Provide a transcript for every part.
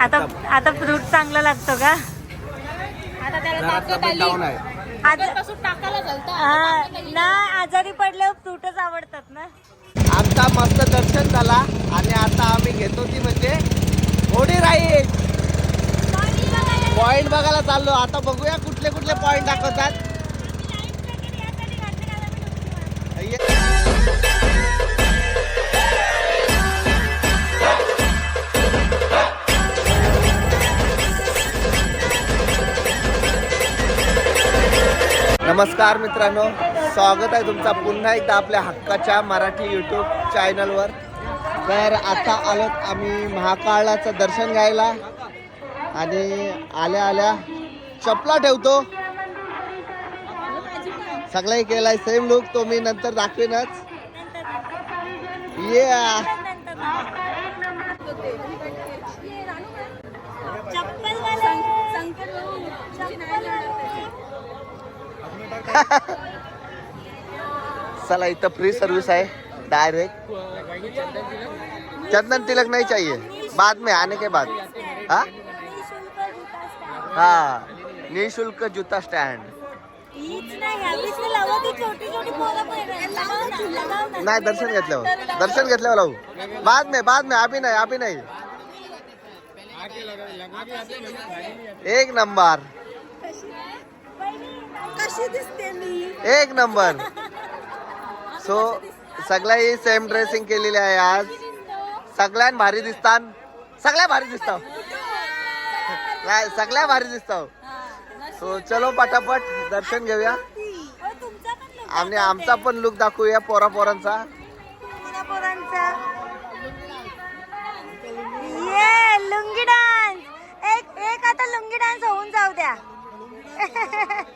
आता आता फ्रूट चांगला लागतो का? आता त्याला हा, नाही. आजारी पडल्यावर फ्रूटच आवडतात ना. आमचा मस्त दर्शन झाला आणि आता आम्ही घेतो ती म्हणजे घोडी राईड. पॉइंट बघायला. चाललो. आता बघूया कुठले कुठले पॉइंट दाखवतात. नमस्कार मित्रांनो स्वागत आहे तुमचा पुन्हा एकदा आपल्या हक्काच्या मराठी यूट्यूब चॅनलवर तर आता आलो आम्ही महाकाळाचं दर्शन घ्यायला. आणि आल्या आल्या चपला ठेवतो. सगळाही केलाय सेम लुक तो मी नंतर दाखवेनच. ये चला इथं फ्री सर्विस है डायरेक्ट चंदन तिलक नहीं चाहिए। बाद में आने के बाद। हाँ? हाँ। निशुल्क जूता स्टँड. नाही, दर्शन घेतल्यावर दर्शन घेतल्यावर लावू। बाद में बाद में अभी नहीं अभी नहीं। एक नंबर। कशी दिसते मी? एक नंबर. सो सगळ्याही सेम ड्रेसिंग केलेली आहे आज. सगळ्यात भारी दिसतात सगळ्या भारी दिसतात नाही सगळ्या भारी दिसतात सो चलो पटापट दर्शन घेऊया. आणि आमचा पण लुक दाखवूया पोरा पोरांचा. लुंगी डान्स एक एक आता लुंगी डान्स होऊन जाऊ द्या.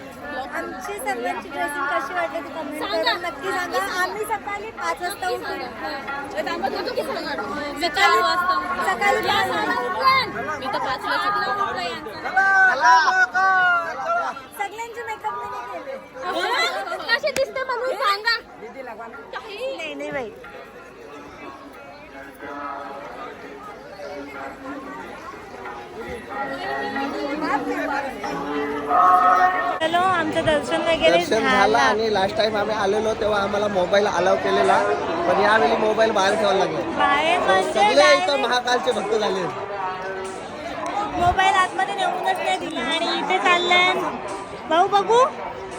आमची सगळ्यांची ड्रेसिंग कशी वाटली ती कमेंट करून नक्की सांगा. आम्ही सकाळी पाच वाजता उठून. मी चार वाजता उठले. सकाळी. मी तर पाच. सगळ्यांचे मेकअप मी केले? कशी दिसते म्हणून सांगा. नाही नाही बाई. चलो आमचं दर्शन वगैरे दर्शन झालं. आणि लास्ट टाइम आम्ही आलेलो तेव्हा आम्हाला मोबाईल अलाव केलेला. पण यावेळी मोबाईल बाहेर ठेवायला लागले. बाहेर म्हणजे सगळे इथं महाकालचे भक्त झाले. मोबाईल आतमध्ये नेऊनच नाही दिला आणि इथे चाललंय. भाऊ बघू.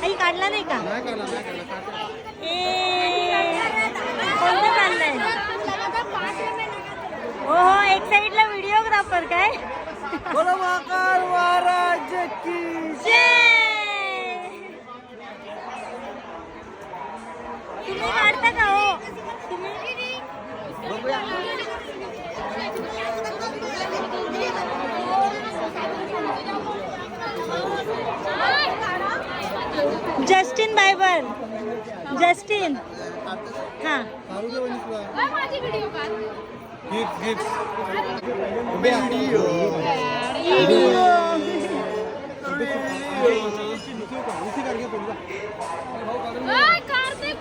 आई काढला नाही का? ए, कोणतं चाललंय? हो हो एक साईडला व्हिडिओग्राफर काय? जय! तुम्ही काढता का हो? Justin Bible. जस्टिन. हा. Video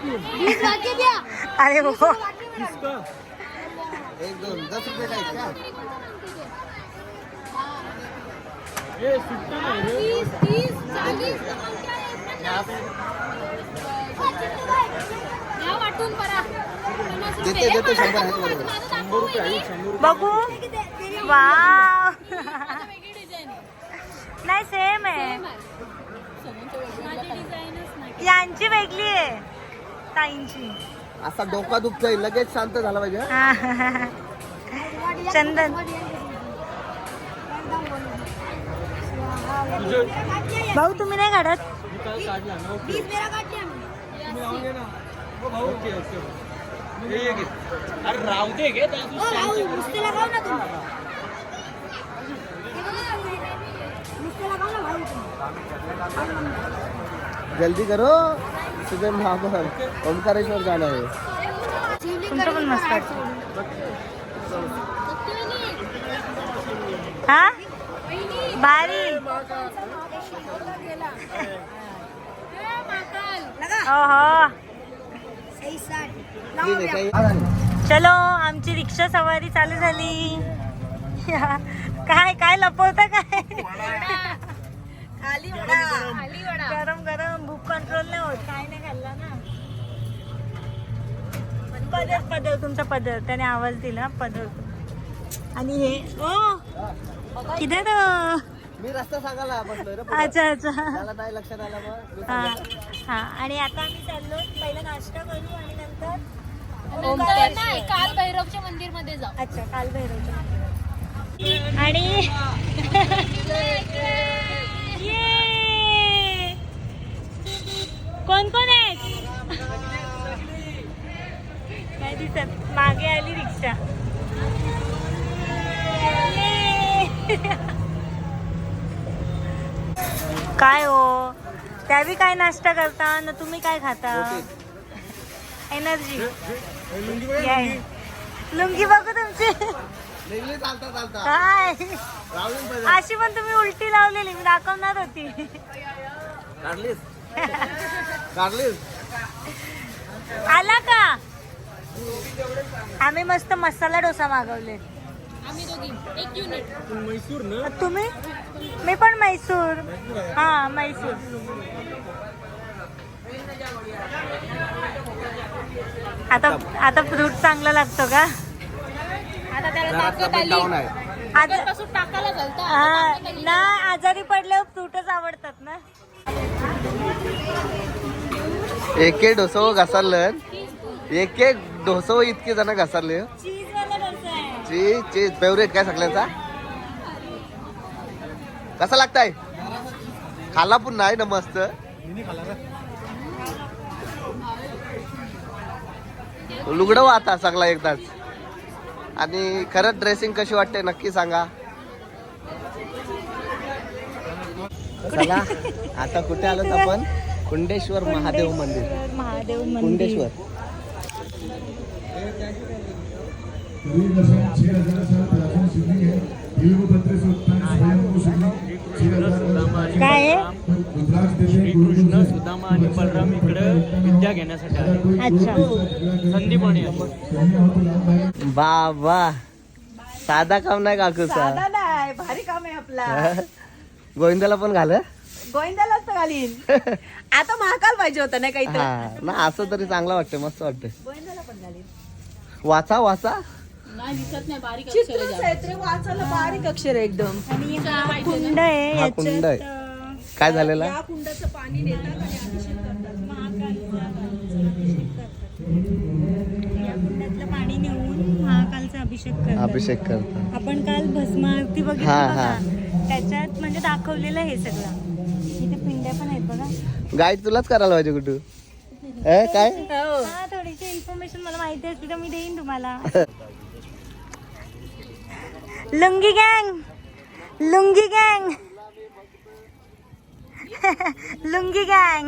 अरे हो एक दोन दस रुपये काय का तीस तीस चाळीस या वाटून परा। पन्नास रुपये. देते, देते, ए, शंभर मला आहेत दाखव, बरोबर. माझं दाखव वहिनी. बघू वाव। माझं वेगळी डिझाईन आहे. नाही सेम आहे. Same आहे. माझी डिझाईनच नाही यांची वेगळी आहे. ताईंची असा डोका दुखतोय लगेच शांत झाला पाहिजे हं? चंदन. भाऊ तुम्ही नाही काढत? जल्दी करो. तुझे महाबर ओंकारेश्वर जाना है तुमचं पण मस्त वाटतं. बघते वहिनी. हा. भारी आहे, काही- चलो आमची रिक्षा सवारी चालू झाली. काय काय लपवता काय? खाली वडा. गरम. गरम भूक कंट्रोल नाही होत. काय नाही खाल्ला ना? पदर पदर तुमचा पदर त्याने आवाज दिला पदर आणि हे ओ! किधर मी रस्ता सांगायला. अच्छा अच्छा. नाही लक्षात आलं हा. हा. आणि आता आम्ही चाललो पहिला नाश्ता करू आणि नंतर नंतर नाही काल भैरवच्या मंदिरमध्ये जाऊ. अच्छा काल भैरवच्या आणि ये! कोण कोण आहेत काय दिसत मागे आली रिक्षा ये! काय हो? त्यावी काय नाश्ता करता? ना तुम्ही काय खाता? एनर्जी. लुंगी बघू तुमची. काय? अशी पण तुम्ही उलटी लावलेली मी दाखवणार होती. आला का? आम्ही मस्त मसाला डोसा मागवले. आम्ही दोघी. एक युनिट तुम्ही मी पण मैसूर. हा मैसूर. आता आता फ्रूट चांगला लागतो का? आता त्याला हा, ना आजारी पडल्यावर फ्रूटच आवडतात ना. एक एक डोसो घसरलं एक एक डोसो इतके जण घसरले चीज चीज फेवरेट काय सगळ्यांचा? कसा लागताय? खाला पण नाही ना मस्त. लुगडव आता सगळा एकदाच. आणि खरंच ड्रेसिंग कशी वाटते नक्की सांगा. चला आता कुठे आलो आपण? कुंडेश्वर महादेव मंदिर. कुंडेश्वर महादेव मंदिर. कुंडेश्वर. कबीर दशम छह हजार साल प्राचीन शिवलिंग है वीरभद्र से उत्पन्न स्वयं शिवलिंग छह हजार काय रुद्राक्ष देते कृष्ण सुदामा आणि बलराम इकडे विद्या घेण्यासाठी आले. अच्छा. संदीपणी आहे. बाबा साधा काम नाही काकूचा. नाही भारी काम आहे आपला. गोविंदाला पण घाल गोविंदालाच तर घालीन. आता महाकाल पाहिजे होता नाही काहीतरी हा ना असं तरी चांगलं वाटतं मस्त वाटतं गोविंदाला पण घालीन. वाचा वाचा. नाही दिसत नाही बारीक अक्षर आहे चित्रच आहे ते वाचायला बारीक अक्षर आहे एकदम. आणि हा कुंड आहे हा कुंड आहे. याच्यात, अं, काय झालेला? या कुंडाचं पाणी देतात आणि अभिषेक करतात. महाकालचा अभिषेक करतात या कुंडातलं पाणी नेऊन महाकालचा अभिषेक करतात. अभिषेक करता आपण काल भस्म आरती बघितली हा, बघा. हा. त्याच्यात म्हणजे दाखवलेलं हे सगळं. इथे पिंड्या पण आहेत बघा. गाईड तुलाच करायला पाहिजे कुठू? ए काय? हा. इन्फॉर्मेशन मला माहिती असली तर मी देईन तुम्हाला. लुंगी गँग! लुंगी गँग! लुंगी गँग!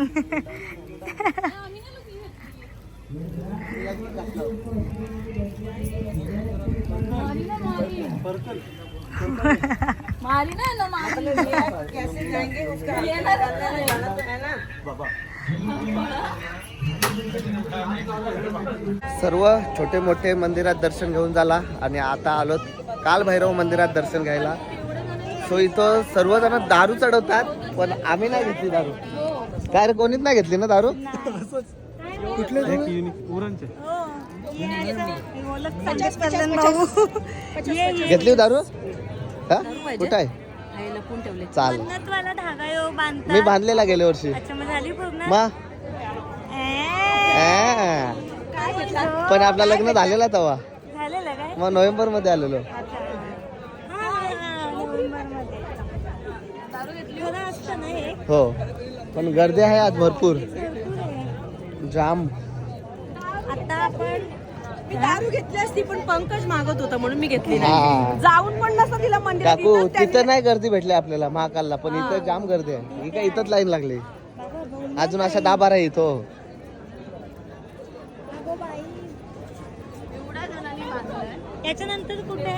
मारी नाही ना मारी. कैसे जाएंगे? उसका येणार सर्व छोटे मोठे मंदिरात दर्शन घेऊन झाला आणि आता आलो काल भैरव मंदिरात दर्शन घ्यायला. सो इथं सर्वजण दारू चढवतात पण आम्ही नाही घेतली दारू. काय रे कोणीच नाही घेतली ना दारू? कुठले घेतली दारू? हा? कुठं आहे? चाल मी बांधलेला गेल्या वर्षी. अच्छा मग झाली पूर्ण? मा? पण आपलं लग्न झालेला तेव्हा. मग नोव्हेंबरमध्ये आलेलो. अच्छा. हा, पण गर्दी आहे आज भरपूर. जाम. आता आपण मी दारू घेतली असती पण पंकज मागत होता म्हणून मी घेतली नाही. जाऊन पण नसतं तिला मंदिरात काकू इथंच त्यांनी- तिथं नाही गर्दी भेटली आपल्याला महाकालला पण इथं जाम गर्दी आहे. ही काय इथंच लाईन लागली. अजून अशा दहा बारा आहे इथं याच्यानंतर कुठे?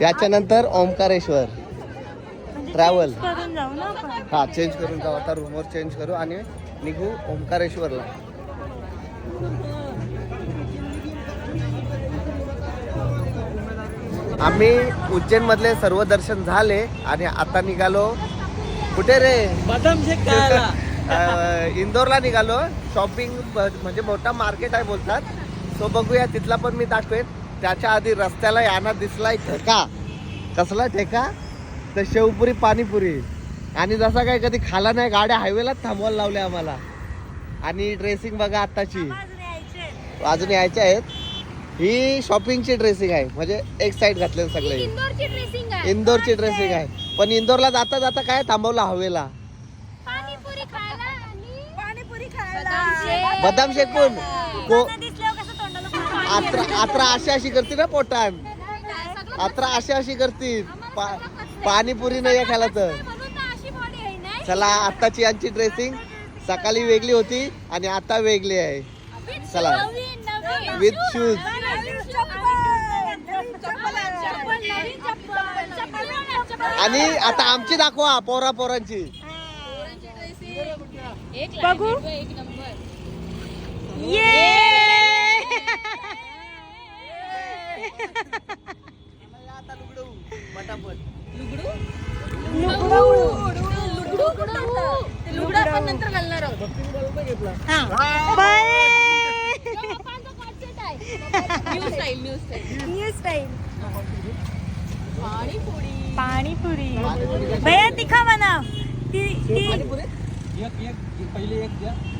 याच्यानंतर ओंकारेश्वर. म्हणजे change करून जाऊ ना आपण. हा चेंज करून जाऊ. आता रूमवर चेंज करू आणि निघू ओंकारेश्वरला. आम्ही उज्जैन मधले सर्व दर्शन झाले आणि आता निघालो. कुठे रे? बदाम शेक खायला. अं, इंदोरला निघालो. शॉपिंग म्हणजे मोठा मार्केट आहे बोलतात. सो बघूया तिथला पण मी दाखवेन. त्याच्या आधी रस्त्याला याना दिसलाय ठेका. कसला ठेका? तर शेवपुरी पाणीपुरी. आणि जसा काही कधी खाला नाही गाड्या हायवेलाच थांबवायला लावल्या आम्हाला. आणि ड्रेसिंग बघा आत्ताची. अजून यायचे अजून यायच्या आहेत. ही शॉपिंगची ड्रेसिंग आहे. म्हणजे एक साईड घातले सगळे इंदोरची ड्रेसिंग आहे. इंदोरची ड्रेसिंग आहे. पण इंदोरला जाता जाता काय थांबवलं हवेला पाणीपुरी खायला आणि पाणीपुरी खायला. बदाम शेक. आत्रा आत्रा अशी अशी करते ना पोटान. आत्रा अशी अशी करतील. पा- पाणीपुरी नाही खायला तर. म्हणून तर अशी बॉडी आहे नाही चला आत्ताची यांची ड्रेसिंग सकाळी वेगळी होती आणि आता वेगळी आहे. चला. विथ शूज आणि आता आमची दाखवा पोरा पोरांची. बघू. ये लुगडं आपण नंतर घालणार आहोत new style new style new style panipuri भैया तिखा ती ती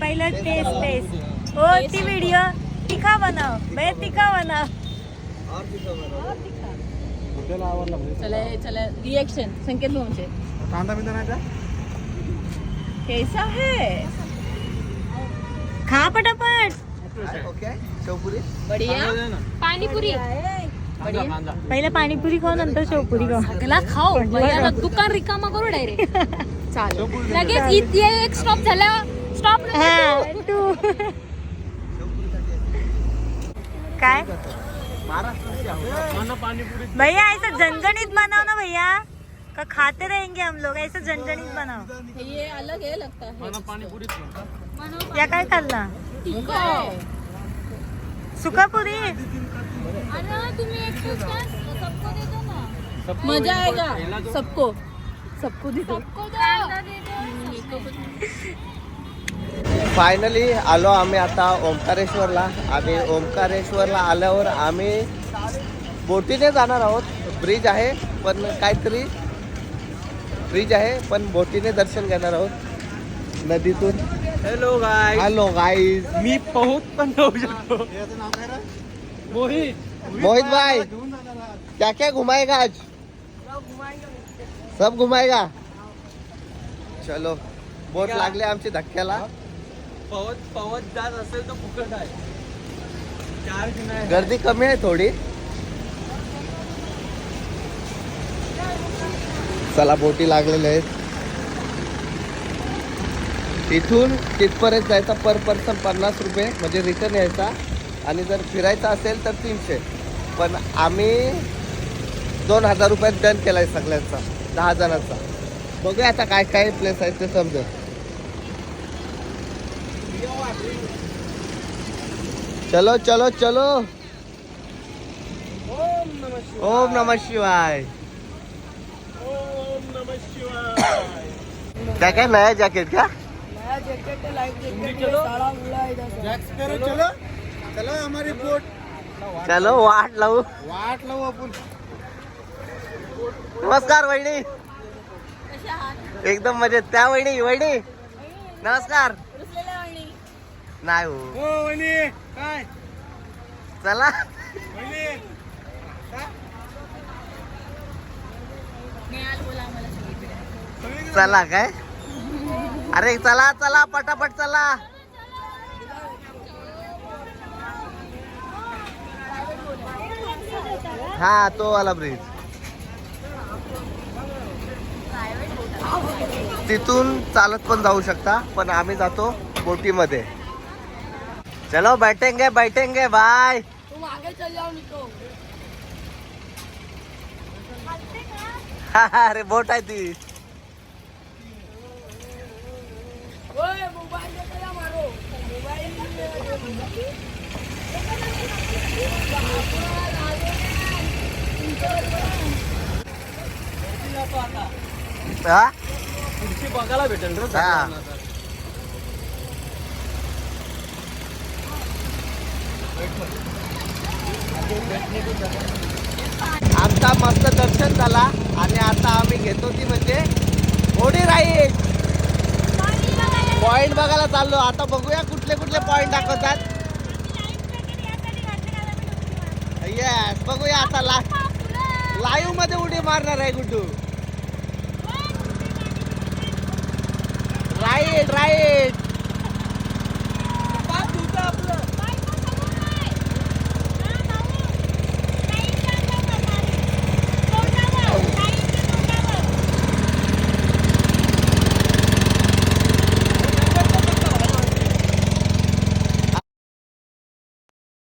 पहिलं टेस्ट टेस्ट हो ती व्हिडिओ तिखा बनव भैया तिखा बनव चला चला रिएक्शन संकेत भाऊचे. कांदा बिंदा नाही का? कैसा है? खा पटापट. ओके शेवपुरी. बढिया. पाणीपुरी. पहिलं पाणीपुरी खाऊ नंतर शेवपुरी खाऊ. सगळा खाऊ. दुकान रिकामा करू डायरेक्ट चालेल. लगेच इथे एक स्टॉप झाला स्टॉप काय? भैया ऐसा झणझणीत बनाओ ना भैया। का खाते रहेंगे हम लोग ऐसा झणझणीत बनाओ। ये अलग है लगता है। या काय खाल्ला? सुकापुरी अरे तुम्ही एक चूज कर सबको दे दो ना। मजा आएगा। सबको। सबको दे दो। सबको दो। फायनली आलो आम्ही आता ओंकारेश्वरला. आणि ओंकारेश्वरला आल्यावर आम्ही बोटीने जाणार आहोत. ब्रिज आहे पण काहीतरी ब्रिज आहे पण बोटीने दर्शन घेणार आहोत. नदीतून. हॅलो गाय हॅलो गाईज मी पोहत पण जाऊ शकतो. मोहित. मोहित भाई क्या क्या घुमाएगा आज? सब घुमाएगा चलो बोट लागले आमची धक्क्याला. पवत पवत जात असेल तर फुकट आहे. चार्ज नाही. गर्दी कमी आहे थोडी. चला बोटी लागलेल्या आहेत. इथून तिथपर्यंत जायचा पर पर्सन पन्नास रुपये म्हणजे रिटर्न यायचा. आणि जर फिरायचा असेल तर तीनशे. पण आम्ही दोन हजार रुपयात डन केला आहे सगळ्यांचा दहा जणांचा. बघूया आता काय काय प्लेस आहेत ते समजेल. चलो चलो चलो। ओम नमः शिवाय। क्या क्या नया जैकेट क्या चलो। वाट लावू वाट लावू आपण नमस्कार वहिनी। एकदम मजेत। त्या वहिनी? वहिनी। नमस्कार। नाही हो. हो वहिनी काय? चला. वहिनी चला काय? अरे चला चला पटापट चला. हा तो वाला ब्रिज तिथून चालत पण जाऊ शकता पण आम्ही जातो बोटीमध्ये. चलो बैठेंगे बैठेंगे बाय तुम आगे चल जाओ निको अरे बोट आहे ती ओए मोबाइल दे के मारो। मोबाइल हा बघायला भेटेल रे हा. आमचा मस्त दर्शन झाला आणि आता आम्ही घेतो ती म्हणजे होडी राईड. पॉइंट बघायला चाललो. आता बघूया कुठले कुठले पॉइंट दाखवतात. येस बघूया आता ला लाईव्हमध्ये उडी मारणार आहे गुड्डू. Right right